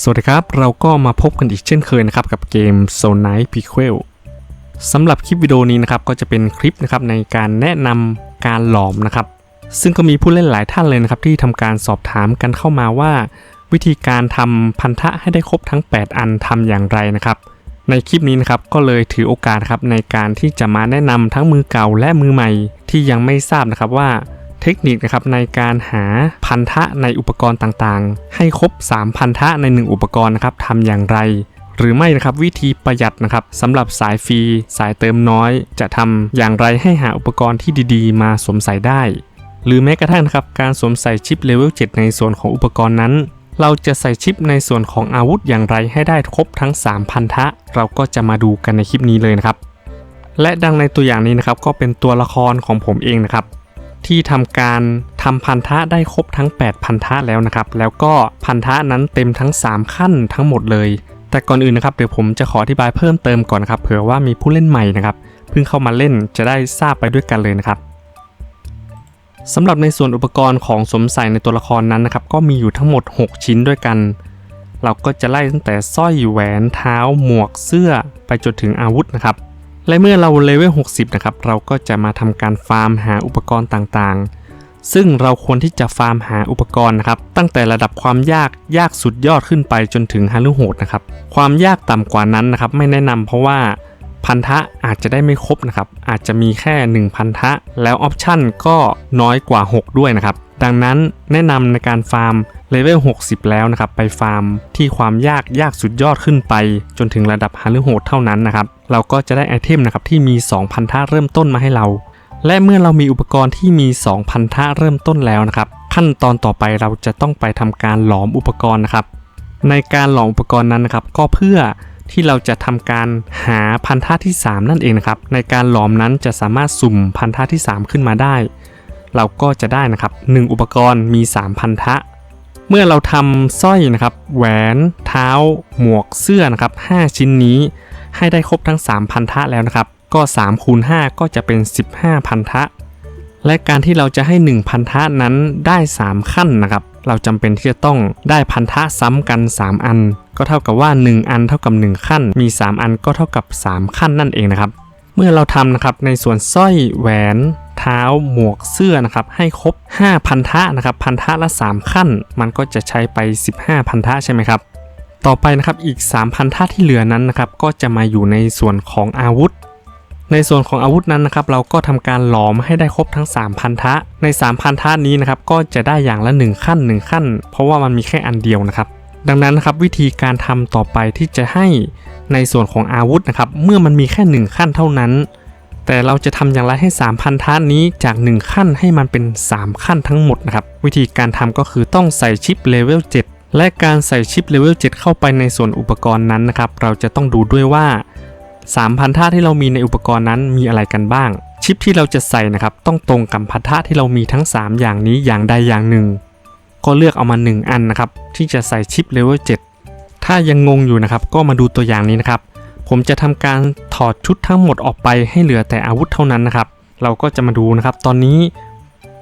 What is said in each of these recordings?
สวัสดีครับ เราก็มาพบกันอีกเช่นเคยนะครับ กับเกม s o n i g h t p i q u e l สำหรับคลิปวิดีโอนี้นะครับ ก็จะเป็นคลิปนะครับในการแนะนำการหลอมนะครับ ซึ่งก็มีผู้เล่นหลายท่านเลยนะครับ ที่ทำการสอบถามกันเข้ามาว่า วิธีการทำพันธะให้ได้ครบทั้ง 8 อันทำอย่างไรนะครับ ในคลิปนี้นะครับก็เลยถือโอกาสครับในการที่จะมาแนะนำทั้งมือเก่าและมือใหม่ที่ยังไม่ทราบนะครับว่า เทคนิคนะครับในการหาพันธะในอุปกรณ์ต่างๆ ให้ครบ 3 พันธะใน 1 อุปกรณ์นะครับทำอย่างไร หรือไม่นะครับวิธีประหยัดนะครับสำหรับสายฟรีสายเติมน้อย จะทำอย่างไรให้หาอุปกรณ์ที่ดีๆ มาสวมใส่ได้ หรือแม้กระทั่งนะครับการสวมใส่ชิปเลเวล7ในส่วนของอุปกรณ์นั้น เราจะใส่ชิปในส่วนของอาวุธอย่างไรให้ได้ครบทั้ง 3 พันธะ เราก็จะมาดูกันในคลิปนี้เลยนะครับและดังในตัวอย่างนี้นะครับก็เป็นตัวละครของผมเองนะครับ ที่ทำการทำพันธะได้ครบทั้ง 8 พันธะแล้วนะครับ แล้วก็พันธะนั้นเต็มทั้ง 3 ขั้นทั้งหมดเลย แต่ก่อนอื่นนะครับเดี๋ยวผมจะขออธิบายเพิ่มเติมก่อนนครับเผื่อว่ามีผู้เล่นใหม่นะครับเพิ่งเข้ามาเล่นจะได้ทราบไปด้วยกันเลยนะครับสำหรับในส่วนอุปกรณ์ของสมใส่ในตัวละครนั้นนะครับก็มีอยู่ทั้งหมด 6 ชิ้นด้วยกัน เราก็จะไล่ตั้งแต่สร้อยแหวนเท้าหมวกเสื้อไปจนถึงอาวุธนะครับ และเมื่อเราเลเวล 60 นะครับ เราก็จะมาทำการฟาร์มหาอุปกรณ์ต่างๆ ซึ่งเราควรที่จะฟาร์มหาอุปกรณ์นะครับ ตั้งแต่ระดับความยากยากสุดยอดขึ้นไปจนถึงฮารุโหดนะครับ ความยากต่ำกว่านั้นนะครับ ไม่แนะนำเพราะว่าพันธะอาจจะได้ไม่ครบนะครับ อาจจะมีแค่ 1 พันธะ แล้วออปชั่นก็น้อยกว่า 6 ด้วยนะครับ ดังนั้นแนะนำในการฟาร์มเลเวล 60 แล้วนะครับ ไปฟาร์มที่ความยากยากสุดยอดขึ้นไป จนถึงระดับฮารุโหดเท่านั้นนะครับ เราก็จะได้ไอเทมนะครับที่มี2พันธะเริ่มต้นมาให้เรา และเมื่อเรามีอุปกรณ์ที่มี2พันธะเริ่มต้นแล้วนะครับ ขั้นตอนต่อไปเราจะต้องไปทำการหลอมอุปกรณ์นะครับ ในการหลอมอุปกรณ์นั้นนะครับ ก็เพื่อที่เราจะทำการหาพันธะที่ 3 นั่นเองนะครับ ในการหลอมนั้นจะสามารถสุ่มพันธะที่ 3 ขึ้นมาได้ เราก็จะได้นะครับ 1 อุปกรณ์มี 3 พันธะ เมื่อเราทำสร้อยนะครับ แหวนเท้า หมวกเสื้อนะครับ 5 ชิ้นนี้ ให้ได้ครบทั้ง 3 พันธะแล้วนะครับ ก็3คูณ5ก็จะเป็น 15 พันธะ และการที่เราจะให้ 1 พันธะนั้นได้ 3 ขั้นนะครับ เราจำเป็นที่จะต้องได้พันธะซ้ำกัน 3 อัน ก็เท่ากับว่า 1 อันเท่ากับ 1 ขั้น มี 3 อันก็เท่ากับ 3 ขั้นนั่นเองนะครับ เมื่อเราทำนะครับในส่วนสร้อยแหวนเท้าหมวกเสื้อนะครับให้ครบ 5 พันธะนะครับพันธะละ 3 ขั้น มันก็จะใช้ไป 15 พันธะใช่ไหมครับต่อไปนะครับอีก 3 พันธะที่เหลือนั้นนะครับก็จะมาอยู่ในส่วนของอาวุธ ในส่วนของอาวุธนั้นนะครับเราก็ทำการหลอมให้ได้ครบทั้ง 3 พันธะใน 3 พันธะนี้นะครับก็จะได้อย่างละ 1 ขั้น 1 ขั้น เพราะว่ามันมีแค่อันเดียวนะครับดังนั้นนะครับวิธีการทำต่อไปที่จะให้ ในส่วนของอาวุธนะครับ เมื่อมันมีแค่ 1 ขั้นเท่านั้น แต่เราจะทำอย่างไรให้3พันธะนี้จาก 1 ขั้นให้มันเป็น 3 ขั้นทั้งหมดนะครับ วิธีการทำก็คือต้องใส่ชิปเลเวล7และการใส่ชิปเลเวล7เข้าไปในส่วนอุปกรณ์นั้นนะครับ เราจะต้องดูด้วยว่า3พันธะที่เรามีในอุปกรณ์นั้นมีอะไรกันบ้าง ชิปที่เราจะใส่นะครับ ต้องตรงกับพันธะที่เรามีทั้ง 3 อย่างนี้อย่างใดอย่างหนึ่ง ก็เลือกเอามา 1 อันนะครับที่จะใส่ชิปเลเวล7 ถ้ายังงงอยู่นะครับก็มาดูตัวอย่างนี้นะครับ ผมจะทำการถอดชุดทั้งหมดออกไปให้เหลือแต่อาวุธเท่านั้นนะครับ เราก็จะมาดูนะครับ ตอนนี้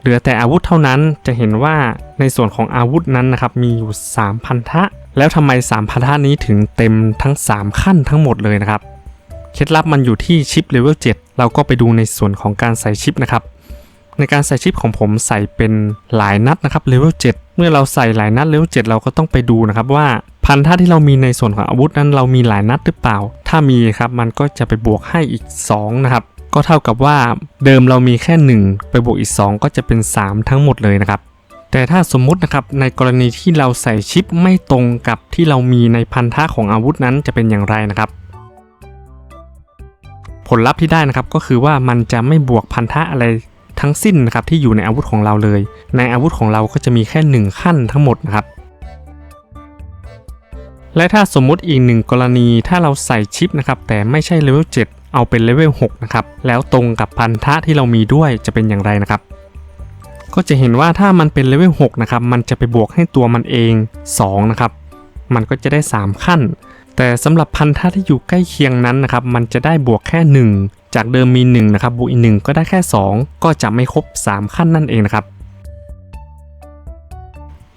เหลือแต่อาวุธเท่านั้นจะเห็นว่าในส่วนของอาวุธนั้นนะครับมีอยู่ 3 พันธะ แล้วทำไม 3 พันธะนี้ถึงเต็มทั้ง 3 ขั้นทั้งหมดเลยนะครับ เคล็ดลับมันอยู่ที่ชิปเลเวล7เราก็ไปดูในส่วนของการใส่ชิปนะครับ ในการใส่ชิปของผมใส่เป็นหลายนัดนะครับเลเวล7เมื่อเราใส่หลายนัดเลเวล7เราก็ต้องไปดูนะครับว่า พันธะที่เรามีในส่วนของอาวุธนั้นเรามีหลายนัดหรือเปล่า ถ้ามีครับมันก็จะไปบวกให้อีก 2 นะครับ ก็เท่ากับว่าเดิมเรามีแค่ 1 ไปบวกอีก 2 ก็จะเป็น 3 ทั้งหมดเลยนะครับ แต่ถ้าสมมุตินะครับในกรณีที่เราใส่ชิปไม่ตรงกับที่เรามีในพันธะของอาวุธนั้นจะเป็นอย่างไรนะครับผลลัพธ์ที่ได้นะครับก็คือว่ามันจะไม่บวกพันธะอะไรทั้งสิ้นนะครับที่อยู่ในอาวุธของเราเลย ในอาวุธของเราก็จะมีแค่ 1 ขั้นทั้งหมดนะครับ และถ้าสมมุติอีกหนึ่งกรณีถ้าเราใส่ชิปนะครับแต่ไม่ใช่เลเวล7เอาเป็นเลเวล6นะครับแล้วตรงกับพันธะที่เรามีด้วยจะเป็นอย่างไรนะครับก็จะเห็นว่าถ้ามันเป็นเลเวล6นะครับมันจะไปบวกให้ตัวมันเอง2นะครับมันก็จะได้ 3 ขั้น แต่สำหรับพันธะที่อยู่ใกล้เคียงนั้นนะครับมันจะได้บวกแค่ 1 จากเดิมมี1นะครับบวกอีก1ก็ได้แค่ 2 ก็จะไม่ครบ 3 ขั้นนั่นเองนะครับ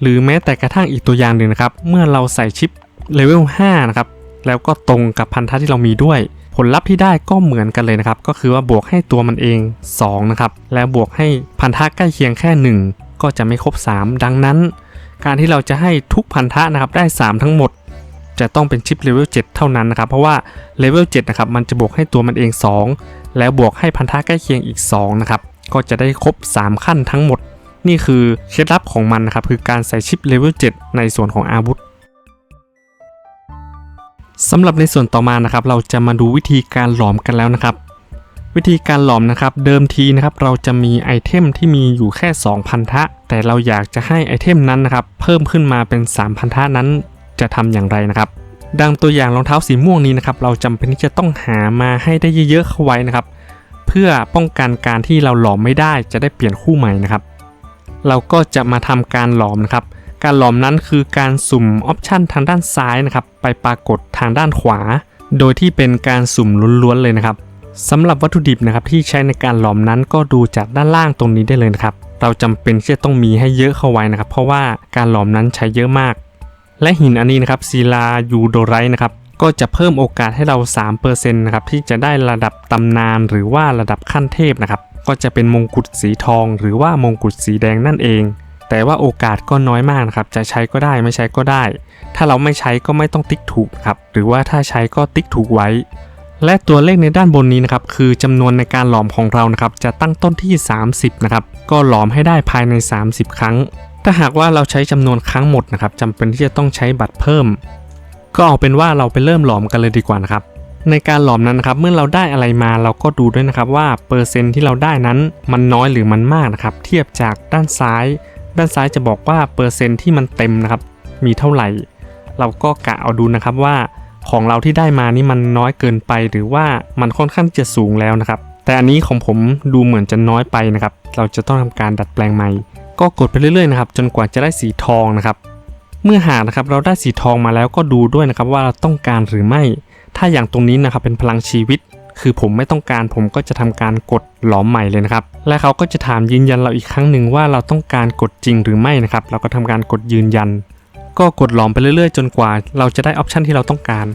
หรือแม้แต่กระทั่งอีกตัวอย่างหนึ่งนะครับ เมื่อเราใส่ชิป เลเวล5นะครับแล้วก็ตรงกับพันธะที่เรามีด้วย ผลลัพธ์ที่ได้ก็เหมือนกันเลยนะครับ ก็คือว่าบวกให้ตัวมันเอง2นะครับแล้วบวกให้พันธะใกล้เคียงแค่ 1 ก็จะไม่ครบ 3 ดังนั้น การที่เราจะให้ทุกพันธะนะครับได้ 3 ทั้งหมด จะต้องเป็นชิปเลเวล7เท่านั้นนะครับเพราะว่าเลเวล7นะครับมันจะบวกให้ตัวมันเอง 2 แล้วบวกให้พันธะใกล้เคียงอีก2นะครับก็จะได้ครบ 3 ขั้นทั้งหมด นี่คือเคล็ดลับของมันนะครับคือการใส่ชิปเลเวล7ในส่วนของอาวุธ สำหรับในส่วนต่อมานะครับ เราจะมาดูวิธีการหลอมกันแล้วนะครับ วิธีการหลอมนะครับ เดิมทีนะครับ เราจะมีไอเทมที่มีอยู่แค่ 2 พันธะ แต่เราอยากจะให้ไอเทมนั้นนะครับ เพิ่มขึ้นมาเป็น 3 พันธะนั้น จะทำอย่างไรนะครับ ดังตัวอย่างรองเท้าสีม่วงนี้นะครับ เราจำเป็นที่จะต้องหามาให้ได้เยอะๆเข้าไว้นะครับ เพื่อป้องกันการที่เราหลอมไม่ได้จะได้เปลี่ยนคู่ใหม่นะครับ เราก็จะมาทำการหลอมนะครับ การหลอมนั้นคือการสุ่มออปชันทางด้านซ้ายนะครับไปปรากฏทางด้านขวา โดยที่เป็นการสุ่มล้วนๆเลยนะครับสำหรับวัตถุดิบนะครับที่ใช้ในการหลอมนั้นก็ดูจากด้านล่างตรงนี้ได้เลยนะครับเราจำเป็นที่จะต้องมีให้เยอะเข้าไว้นะครับ เพราะว่าการหลอมนั้นใช้เยอะมาก และหินอันนี้นะครับศิลายูโดไรนะครับก็จะเพิ่มโอกาสให้เรา 3%นะครับที่จะได้ระดับตำนานหรือว่าระดับขั้นเทพนะครับก็จะเป็นมงกุฎสีทอง หรือว่ามงกุฎสีแดงนั่นเอง แต่ว่าโอกาสก็น้อยมากนะครับ จะใช้ก็ได้ไม่ใช้ก็ได้ ถ้าเราไม่ใช้ก็ไม่ต้องติ๊กถูกครับ หรือว่าถ้าใช้ก็ติ๊กถูกไว้ และตัวเลขในด้านบนนี้นะครับคือจำนวนในการหลอมของเรานะครับจะตั้งต้นที่ 30นะครับก็หลอมให้ได้ภายใน 30 ครั้ง ถ้าหากว่าเราใช้จำนวนครั้งหมดนะครับจำเป็นที่จะต้องใช้บัตรเพิ่ม ก็เอาเป็นว่าเราไปเริ่มหลอมกันเลยดีกว่านะครับในการหลอมนั้นนะครับเมื่อเราได้อะไรมาเราก็ดูด้วยนะครับว่าเปอร์เซ็นที่เราได้นั้นมันน้อยหรือมันมากนะครับเทียบจากด้านซ้าย ด้านซ้ายจะบอกว่าเปอร์เซ็นต์ที่มันเต็มนะครับ มีเท่าไหร่ เราก็กะเอาดูนะครับว่าของเราที่ได้มานี่มันน้อยเกินไปหรือว่ามันค่อนข้างจะสูงแล้วนะครับ แต่อันนี้ของผมดูเหมือนจะน้อยไปนะครับ เราจะต้องทำการดัดแปลงใหม่ ก็กดไปเรื่อยๆนะครับ จนกว่าจะได้สีทองนะครับ เมื่อหากนะครับเราได้สีทองมาแล้วก็ดูด้วยนะครับว่าเราต้องการหรือไม่ ถ้าอย่างตรงนี้นะครับเป็นพลังชีวิต คือผมไม่ต้องการผมก็จะทำการกดหลอมใหม่เลยนะครับ และเขาก็จะถามยืนยันเราอีกครั้งหนึ่งว่าเราต้องการกดจริงหรือไม่นะครับ เราก็ทำการกดยืนยัน ก็กดหลอมไปเรื่อยๆ จนกว่า เราจะได้ออปชันที่เราต้องการ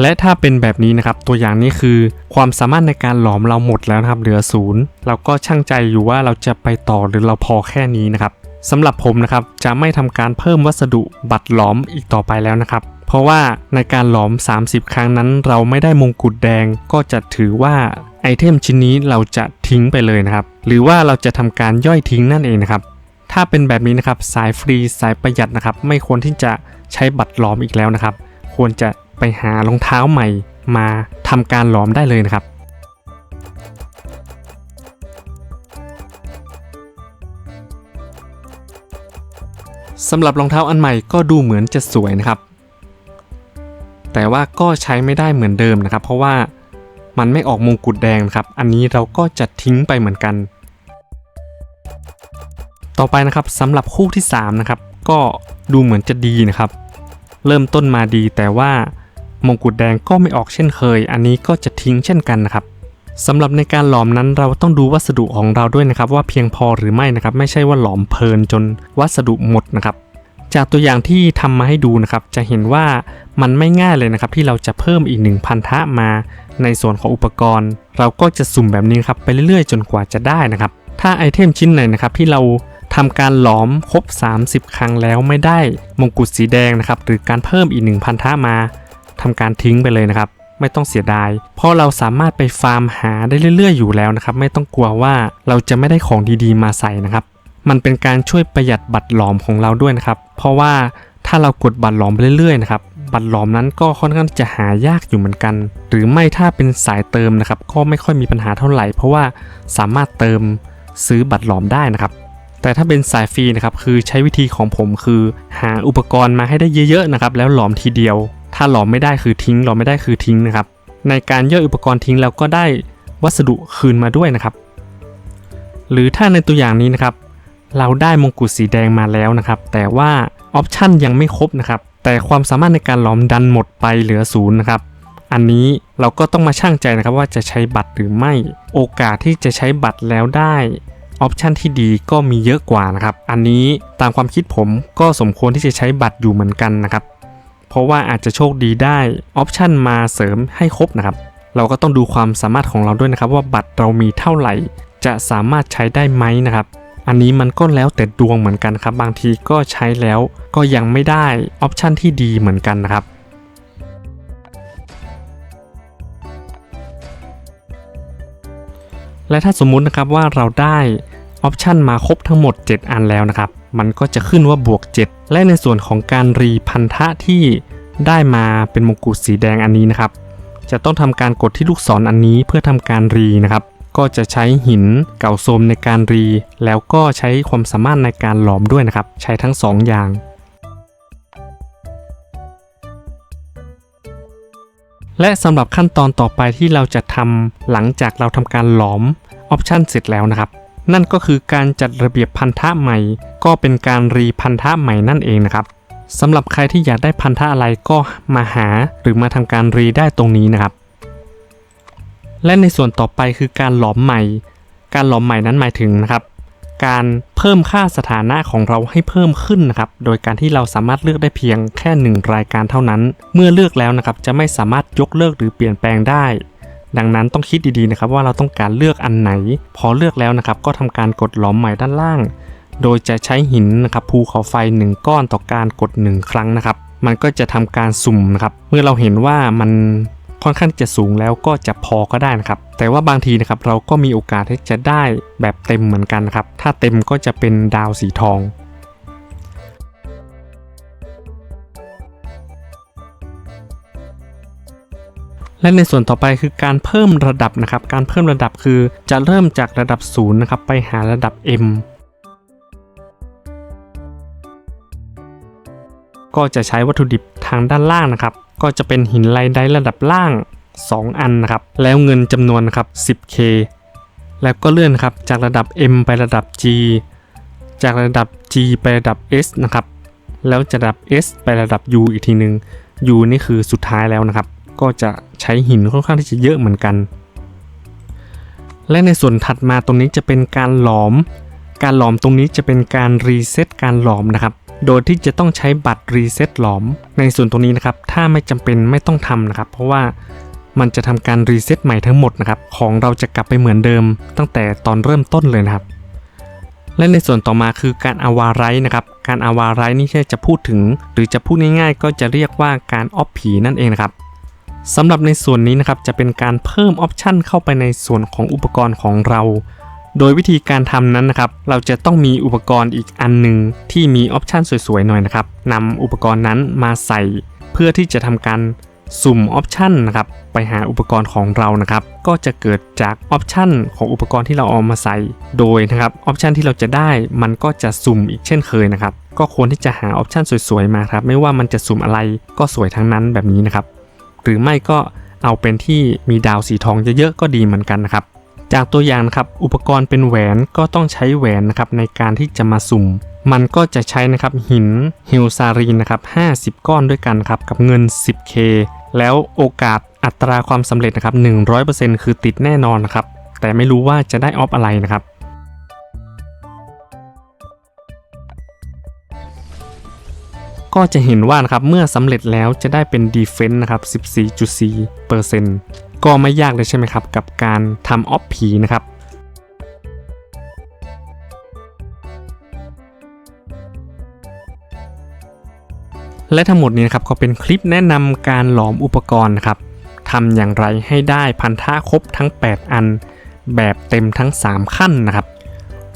และถ้าเป็นแบบนี้นะครับ ตัวอย่างนี้คือ ความสามารถในการหลอมเราหมดแล้วนะครับ เหลือศูนย์เราก็ช่างใจอยู่ว่าเราจะไปต่อหรือเราพอแค่นี้นะครับ สำหรับผมนะครับจะไม่ทำการเพิ่มวัสดุบัตรหลอมอีกต่อไปแล้วนะครับ เพราะว่าในการหลอม 30 ครั้งนั้น เราไม่ได้มงกุฎแดงก็จะถือว่าไอเทมชิ้นนี้เราจะทิ้งไปเลยนะครับ หรือว่าเราจะทำการย่อยทิ้งนั่นเองนะครับ ถ้าเป็นแบบนี้นะครับสายฟรีสายประหยัดนะครับ ไม่ควรที่จะใช้บัตรหลอมอีกแล้วนะครับ ควรจะไปหารองเท้าใหม่มาทำการหลอมได้เลยนะครับ สำหรับรองเท้าอันใหม่ก็ดูเหมือนจะสวยนะครับ แต่ว่าก็ใช้ไม่ได้เหมือนเดิมนะครับ เพราะว่ามันไม่ออกมงกุฎแดงนะครับ อันนี้เราก็จะทิ้งไปเหมือนกัน ต่อไปนะครับสำหรับคู่ที่3นะครับก็ดูเหมือนจะดีนะครับ เริ่มต้นมาดีแต่ว่ามงกุฎแดงก็ไม่ออกเช่นเคย อันนี้ก็จะทิ้งเช่นกันนะครับ สำหรับในการหลอมนั้นเราต้องดูวัสดุของเราด้วยนะครับ ว่าเพียงพอหรือไม่นะครับ ไม่ใช่ว่าหลอมเพลินจนวัสดุหมดนะครับ จากตัวอย่างที่ทำมาให้ดูนะครับ จะเห็นว่ามันไม่ง่ายเลยนะครับ ที่เราจะเพิ่มอีก1พันธะมา ในส่วนของอุปกรณ์ เราก็จะสุ่มแบบนี้ครับไปเรื่อยๆ จนกว่าจะได้นะครับ ถ้าไอเทมชิ้นไหนนะครับที่เราทำการหลอมครบ 30 ครั้งแล้วไม่ได้มงกุฎสีแดงนะครับหรือการเพิ่มอีก1พันธะมาทำการทิ้งไปเลยนะครับ ไม่ต้องเสียดาย เพราะเราสามารถไปฟาร์มหาได้เรื่อยๆ อยู่แล้วนะครับ ไม่ต้องกลัวว่าเราจะไม่ได้ของดีๆ มาใส่นะครับ มันเป็นการช่วยประหยัดบัตรหลอมของเราด้วยนะครับ เพราะว่าถ้าเรากดบัตรหลอมไปเรื่อยๆนะครับบัตรหลอมนั้นก็ค่อนข้างจะหายากอยู่เหมือนกัน หรือไม่ถ้าเป็นสายเติมนะครับ ก็ไม่ค่อยมีปัญหาเท่าไหร่ เพราะว่าสามารถเติมซื้อบัตรหลอมได้นะครับ แต่ถ้าเป็นสายฟรีนะครับคือใช้วิธีของผมคือ หาอุปกรณ์มาให้ได้เยอะๆนะครับ แล้วหลอมทีเดียว ถ้าหลอมไม่ได้คือทิ้งหลอมไม่ได้คือทิ้งนะครับ ในการย่อยอุปกรณ์ทิ้งเราก็ได้วัสดุคืนมาด้วยนะครับ หรือถ้าในตัวอย่างนี้นะครับ เราได้มงกุฎสีแดงมาแล้วนะครับ แต่ว่าออปชันยังไม่ครบนะครับ แต่ความสามารถในการหลอมดันหมดไปเหลือศูนย์นะครับ อันนี้เราก็ต้องมาชั่งใจนะครับว่าจะใช้บัตรหรือไม่ โอกาสที่จะใช้บัตรแล้วได้ออปชันที่ดีก็มีเยอะกว่านะครับ อันนี้ตามความคิดผมก็สมควรที่จะใช้บัตรอยู่เหมือนกันนะครับ เพราะว่าอาจจะโชคดีได้ออปชันมาเสริมให้ครบนะครับ เราก็ต้องดูความสามารถของเราด้วยนะครับ ว่าบัตรเรามีเท่าไหร่ จะสามารถใช้ได้ไหมนะครับ อันนี้มันก็แล้วแต่ดวงเหมือนกันครับ บางทีก็ใช้แล้วก็ยังไม่ได้ออปชันที่ดีเหมือนกันนะครับและถ้าสมมุตินะครับว่าเราได้ออปชันมาครบทั้งหมด 7 อันแล้วนะครับ มันก็จะขึ้นว่าบวก 7 และในส่วนของการรีพันธะที่ได้มาเป็นมงกุฎสีแดงอันนี้นะครับ จะต้องทำการกดที่ลูกศรออันนี้เพื่อทำการรีนะครับ ก็จะใช้หินเก่าโทรมในการรี แล้วก็ใช้ความสามารถในการหลอมด้วยนะครับ ใช้ทั้งสองอย่างและสำหรับขั้นตอนต่อไปที่เราจะทำหลังจากเราทำการหลอมออปชันเสร็จแล้วนะครับ นั่นก็คือการจัดระเบียบพันธะใหม่ ก็เป็นการรีพันธะใหม่นั่นเองนะครับสำหรับใครที่อยากได้พันธะอะไรก็มาหาหรือมาทำการรีได้ตรงนี้นะครับ และในส่วนต่อไปคือการหลอมใหม่ การหลอมใหม่นั้นหมายถึงนะครับ การเพิ่มค่าสถานะของเราให้เพิ่มขึ้นนะครับ โดยการที่เราสามารถเลือกได้เพียงแค่หนึ่งรายการเท่านั้น เมื่อเลือกแล้วนะครับจะไม่สามารถยกเลิกหรือเปลี่ยนแปลงได้ ดังนั้นต้องคิดดีๆนะครับว่าเราต้องการเลือกอันไหน พอเลือกแล้วนะครับก็ทำการกดหลอมใหม่ด้านล่าง โดยจะใช้หินนะครับภูเขาไฟ 1 ก้อนต่อการกด 1 ครั้งนะครับ มันก็จะทำการสุ่มนะครับเมื่อเราเห็นว่ามันค่อนข้างจะสูงแล้วก็จะพอก็ได้นะครับ แต่ว่าบางทีนะครับเราก็มีโอกาสที่จะได้แบบเต็มเหมือนกันนะครับ ถ้าเต็มก็จะเป็นดาวสีทอง และในส่วนต่อไปคือการเพิ่มระดับนะครับ การเพิ่มระดับคือจะเริ่มจากระดับ0นะครับไปหาระดับ M ก็จะใช้วัตถุดิบทางด้านล่างนะครับ ก็จะเป็นหินไลไดระดับล่าง 2 อันนะครับ แล้วเงินจำนวนนะครับ 10k แล้วก็เลื่อนนครับจากระดับ M ไประดับ G จากระดับ G ไประดับ S นะครับ แล้วจากระดับ S ไประดับ U อีกทีหนึ่ง U นี่คือสุดท้ายแล้วนะครับ ก็จะใช้หินค่อนข้างที่จะเยอะเหมือนกัน และในส่วนถัดมาตรงนี้จะเป็นการหลอม การหลอมตรงนี้จะเป็นการรีเซ็ตการหลอมนะครับ โดยที่จะต้องใช้บัตรรีเซ็ตหลอม ในส่วนตรงนี้นะครับ ถ้าไม่จำเป็นไม่ต้องทำนะครับ เพราะว่ามันจะทำการรีเซ็ตใหม่ทั้งหมดนะครับ ของเราจะกลับไปเหมือนเดิม ตั้งแต่ตอนเริ่มต้นเลยนะครับ และในส่วนต่อมาคือการอาวาไรนะครับ การอาวาไรนี่แค่จะพูดถึง หรือจะพูดง่ายๆ ก็จะเรียกว่าการออฟผีนั่นเองนะครับ สำหรับในส่วนนี้นะครับจะเป็นการเพิ่มออปชันเข้าไปในส่วนของอุปกรณ์ของเรา โดยวิธีการทำนั้นนะครับ เราจะต้องมีอุปกรณ์อีกอันหนึ่งที่มีออปชันสวยๆหน่อยนะครับนำอุปกรณ์นั้นมาใส่ เพื่อที่จะทำการสุ่มออปชันนะครับไปหาอุปกรณ์ของเรานะครับ ก็จะเกิดจากออปชันของอุปกรณ์ที่เราเอามาใส่ โดยนะครับออปชันที่เราจะได้มันก็จะสุ่มอีกเช่นเคยนะครับ ก็ควรที่จะหาออปชันสวยๆมาครับ ไม่ว่ามันจะสุ่มอะไรก็สวยทั้งนั้นแบบนี้นะครับ หรือไม่ก็เอาเป็นที่มีดาวสีทองเยอะๆก็ดีเหมือนกันนะครับ จากตัวอย่างนะครับอุปกรณ์เป็นแหวนก็ต้องใช้แหวนนะครับในการที่จะมาสุ่ม มันก็จะใช้นะครับหินฮิลซารีนนะครับ50 ก้อนด้วยกันครับกับเงิน 10k แล้วโอกาสอัตราความสำเร็จนะครับ100%คือติดแน่นอนนะครับแต่ไม่รู้ว่าจะได้ออฟอะไรนะครับ ก็จะเห็นว่านะครับเมื่อสำเร็จแล้วจะได้เป็น Defense นะครับ 14.4%ก็ไม่ยากเลยใช่ไหมครับ กับการทำออฟผีนะครับและทั้งหมดนี้นะครับก็เป็นคลิปแนะนำการหลอมอุปกรณ์นะครับทำอย่างไรให้ได้พันธะครบทั้ง 8 อัน แบบเต็มทั้ง 3 ขั้นนะครับ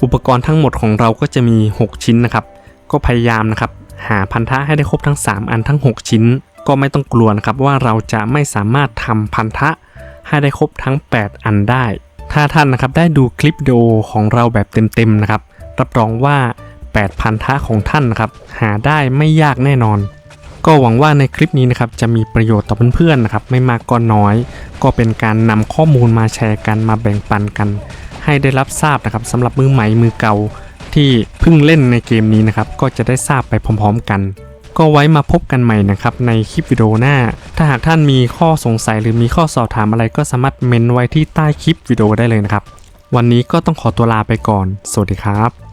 อุปกรณ์ทั้งหมดของเราก็จะมี 6 ชิ้นนะครับ ก็พยายามนะครับ หาพันธะให้ได้ครบทั้ง 3 อันทั้ง 6 ชิ้น ก็ไม่ต้องกลัวนะครับว่าเราจะไม่สามารถทำพันธะให้ได้ครบทั้ง 8 อันได้ ถ้าท่านนะครับได้ดูคลิปวิดีโอของเราแบบเต็มๆนะครับ รับรองว่า 8 พันธะของท่านนะครับหาได้ไม่ยากแน่นอน ก็หวังว่าในคลิปนี้นะครับจะมีประโยชน์ต่อเพื่อนๆนะครับไม่มากก็น้อย ก็เป็นการนำข้อมูลมาแชร์กันมาแบ่งปันกัน ให้ได้รับทราบนะครับสำหรับมือใหม่มือเก่า ที่เพิ่งเล่นในเกมนี้นะครับ ก็จะได้ทราบไปพร้อมๆกัน ก็ไว้มาพบกันใหม่นะครับในคลิปวิดีโอหน้า ถ้าหากท่านมีข้อสงสัยหรือมีข้อสอบถามอะไรก็สามารถเมนไว้ที่ใต้คลิปวิดีโอได้เลยนะครับ วันนี้ก็ต้องขอตัวลาไปก่อน สวัสดีครับ